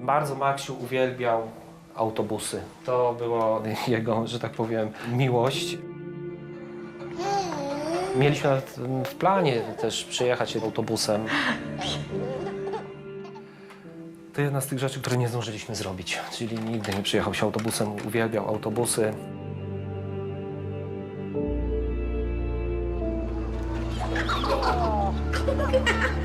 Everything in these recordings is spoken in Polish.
Bardzo Maksiu uwielbiał autobusy. To było jego, że tak powiem, miłość. Mieliśmy nawet w planie też przyjechać autobusem. To jedna z tych rzeczy, które nie zdążyliśmy zrobić. Czyli nigdy nie przyjechał się autobusem, uwielbiał autobusy.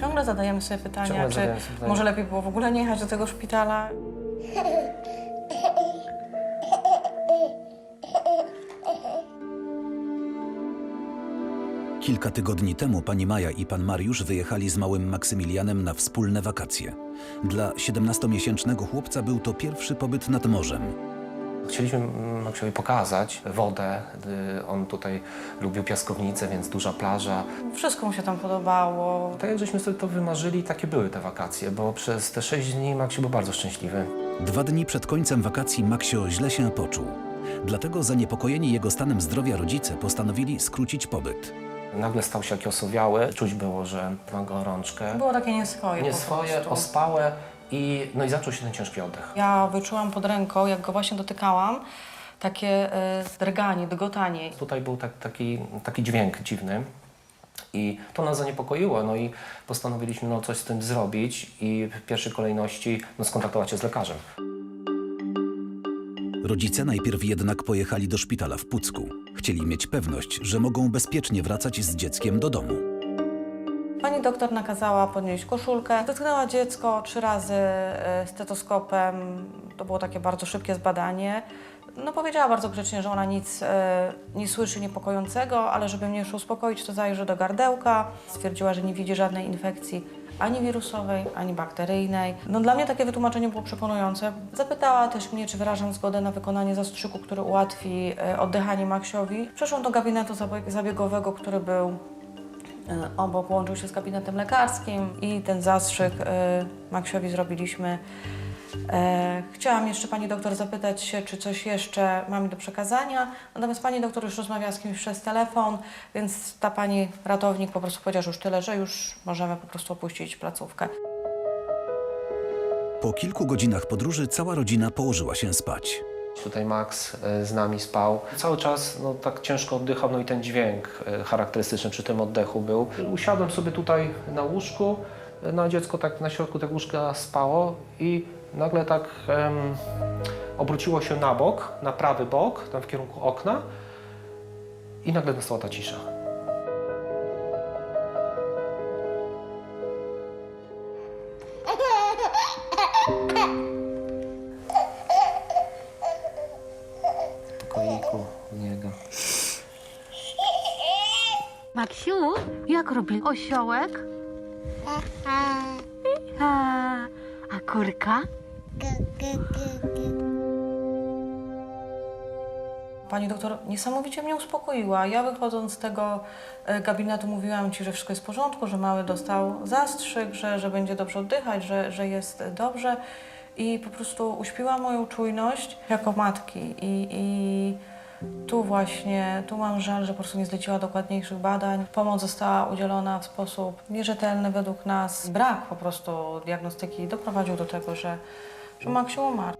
Ciągle zadajemy sobie pytania, Ciągle czy zadajemy sobie pytania. może lepiej było w ogóle nie jechać do tego szpitala. Kilka tygodni temu pani Maja i pan Mariusz wyjechali z małym Maksymilianem na wspólne wakacje. Dla 17-miesięcznego chłopca był to pierwszy pobyt nad morzem. Chcieliśmy Maksiowi pokazać wodę. Y, On tutaj lubił piaskownicę, więc duża plaża. Wszystko mu się tam podobało. Tak jak żeśmy sobie to wymarzyli, takie były te wakacje, bo przez te sześć dni Maksiu był bardzo szczęśliwy. Dwa dni przed końcem wakacji Maksio źle się poczuł. Dlatego zaniepokojeni jego stanem zdrowia rodzice postanowili skrócić pobyt. Nagle stał się jak osowiały, czuć było, że ma gorączkę. Było takie nieswoje Nie po swoje, prostu. ospałe i, no i zaczął się ten ciężki oddech. Ja wyczułam pod ręką, jak go właśnie dotykałam, takie e, drganie, dygotanie. Tutaj był tak, taki, taki dźwięk dziwny i to nas zaniepokoiło, no i postanowiliśmy no, coś z tym zrobić i w pierwszej kolejności no, skontaktować się z lekarzem. Rodzice najpierw jednak pojechali do szpitala w Pucku. Chcieli mieć pewność, że mogą bezpiecznie wracać z dzieckiem do domu. Pani doktor nakazała podnieść koszulkę, dotknęła dziecko trzy razy e, stetoskopem. To było takie bardzo szybkie zbadanie. No powiedziała bardzo grzecznie, że ona nic e, nie słyszy niepokojącego, ale żeby mnie już uspokoić, to zajrzy do gardełka. Stwierdziła, że nie widzi żadnej infekcji ani wirusowej, ani bakteryjnej. No dla mnie takie wytłumaczenie było przekonujące. Zapytała też mnie, czy wyrażam zgodę na wykonanie zastrzyku, który ułatwi e, oddychanie Maksiowi. Przeszłam do gabinetu zabieg- zabiegowego, który był obok łączył się z gabinetem lekarskim i ten zastrzyk e, Maksiowi zrobiliśmy. E, Chciałam jeszcze pani doktor zapytać się, czy coś jeszcze mamy do przekazania, natomiast pani doktor już rozmawiała z kimś przez telefon, więc ta pani ratownik po prostu powiedziała, już tyle, że już możemy po prostu opuścić placówkę. Po kilku godzinach podróży cała rodzina położyła się spać. Tutaj Max e, z nami spał. Cały czas no, tak ciężko oddychał, no i ten dźwięk e, charakterystyczny przy tym oddechu był. Usiadłem sobie tutaj na łóżku, e, no a dziecko tak na środku tego łóżka spało i nagle tak em, obróciło się na bok, na prawy bok, tam w kierunku okna i nagle nastała ta cisza. Maksiu, jak robi osiołek? A, a kurka? Pani doktor niesamowicie mnie uspokoiła. Ja wychodząc z tego e, gabinetu mówiłam Ci, że wszystko jest w porządku, że mały dostał zastrzyk, że, że będzie dobrze oddychać, że, że jest dobrze. I po prostu uśpiła moją czujność jako matki. I, i tu właśnie, tu mam żal, że po prostu nie zleciła dokładniejszych badań. Pomoc została udzielona w sposób nierzetelny według nas. Brak po prostu diagnostyki doprowadził do tego, że, że Maksiu umarł.